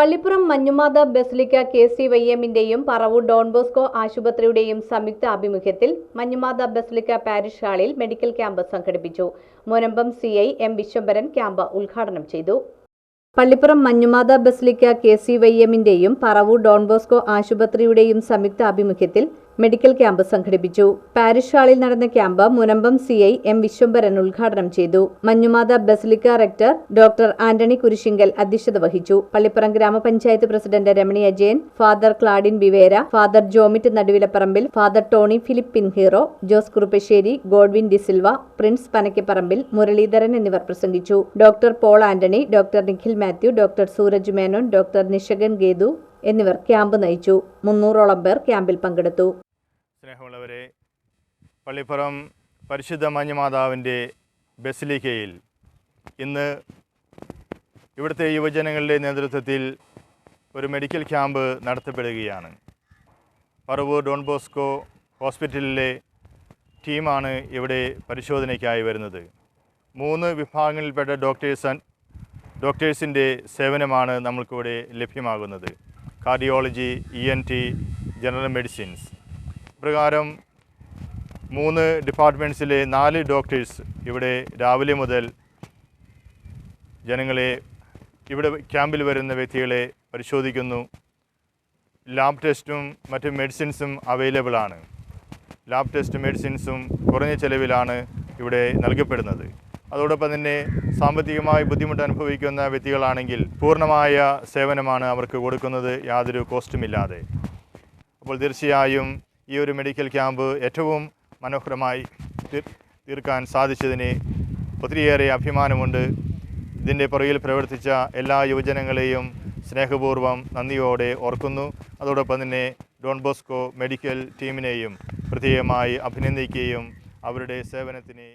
Pallippuram Manjumatha basilica K C Y എമ്മിന്റെയും Paravur Don Bosco ആശുപത്രിയുടെയും സംയുക്ത ആഭിമുഖ്യത്തിൽ മഞ്ഞുമാത ബസിലിക്ക പാരിഷ് ഹാളിൽ മെഡിക്കൽ ക്യാമ്പ് സംഘടിപ്പിച്ചു. Munambam C I M Vishwambharan camp ഉദ്ഘാടനം ചെയ്തു. Pallippuram Manjumatha basilica K C Y എമ്മിന്റെയും Paravur Don Bosco ആശുപത്രിയുടെയും സംയുക്ത ആഭിമുഖ്യത്തിൽ മെഡിക്കൽ ക്യാമ്പ് സംഘടിപ്പിച്ചു. പാരിഷ് ഹാളിൽ നടന്ന camp Munambam C I M Viswambharan ഉദ്ഘാടനം ചെയ്തു. Manjumatha basilica rector doctor Antony Kurisinkal അധ്യക്ഷത വഹിച്ചു. പള്ളിപ്പുറം ഗ്രാമപഞ്ചായത്ത് president Ramani Ajayan father Cladin Bivera Father Jomit Naduvilaparambil Father Tony Philip Pinheiro Jose Kuruppassery Godwin D'Silva Prince Panakkaparambil Muraleedharan എന്നിവർ പ്രസംഗിച്ചു. Doctor Paul Antony doctor Nikhil Mathew doctor Sooraj Menon doctor നിഷകൻ ഗേതു എന്നിവർ camp നയിച്ചു. മുന്നൂറോളം പേർ ക്യാമ്പിൽ പങ്കെടുത്തു. സ്നേഹമുള്ളവരെ പള്ളിപ്പുറം പരിശുദ്ധ മഞ്ഞമാതാവിന്റെ ബസിലിക്കയിൽ ഇന്ന് ഇവിടുത്തെ യുവജനങ്ങളുടെ നേതൃത്വത്തിൽ ഒരു മെഡിക്കൽ ക്യാമ്പ് നടത്തപ്പെടുകയാണ്. പറവൂർ ഡോൺ ബോസ്കോ ഹോസ്പിറ്റലിലെ ടീമാണ് ഇവിടെ പരിശോധനയ്ക്കായി വരുന്നത്. മൂന്ന് വിഭാഗങ്ങളിൽപ്പെട്ട ഡോക്ടേഴ്സ് ഡോക്ടേഴ്സിന്റെ സേവനമാണ് നമ്മൾക്കിവിടെ ലഭ്യമാകുന്നത്. Cardiology E N T general medicines പ്രകാരം മൂന്ന് ഡിപ്പാർട്ട്മെന്റ്സിലെ നാല് ഡോക്ടേഴ്സ് ഇവിടെ രാവിലെ മുതൽ ജനങ്ങളെ ഇവിടെ ക്യാമ്പിൽ വരുന്ന വ്യക്തികളെ പരിശോധിക്കുന്നു. ലാബ് ടെസ്റ്റും മറ്റ് മെഡിസിൻസും അവൈലബിൾ ആണ്. ലാബ് ടെസ്റ്റ് മെഡിസിൻസും കുറഞ്ഞ ചെലവിലാണ് ഇവിടെ നൽകപ്പെടുന്നത്. അതോടൊപ്പം തന്നെ സാമ്പത്തികമായി ബുദ്ധിമുട്ട് അനുഭവിക്കുന്ന വ്യക്തികളാണെങ്കിൽ പൂർണമായ സേവനമാണ് അവർക്ക് കൊടുക്കുന്നത് യാതൊരു കോസ്റ്റും ഇല്ലാതെ അപ്പോൾ തീർച്ചയായും ഈ ഒരു മെഡിക്കൽ ക്യാമ്പ് ഏറ്റവും മനോഹരമായി തീർ- തീർക്കാൻ സാധിച്ചതിന് ഒത്തിരിയേറെ അഭിമാനമുണ്ട്. ഇതിന്റെ പുറകിൽ പ്രവർത്തിച്ച എല്ലാ യുവജനങ്ങളെയും സ്നേഹപൂർവം നന്ദിയോടെ ഓർക്കുന്നു. അതോടൊപ്പം തന്നെ ഡോൺ ബോസ്കോ മെഡിക്കൽ ടീമിനെയും പ്രത്യേകമായി അഭിനന്ദിക്കുകയും അവരുടെ സേവനത്തിന്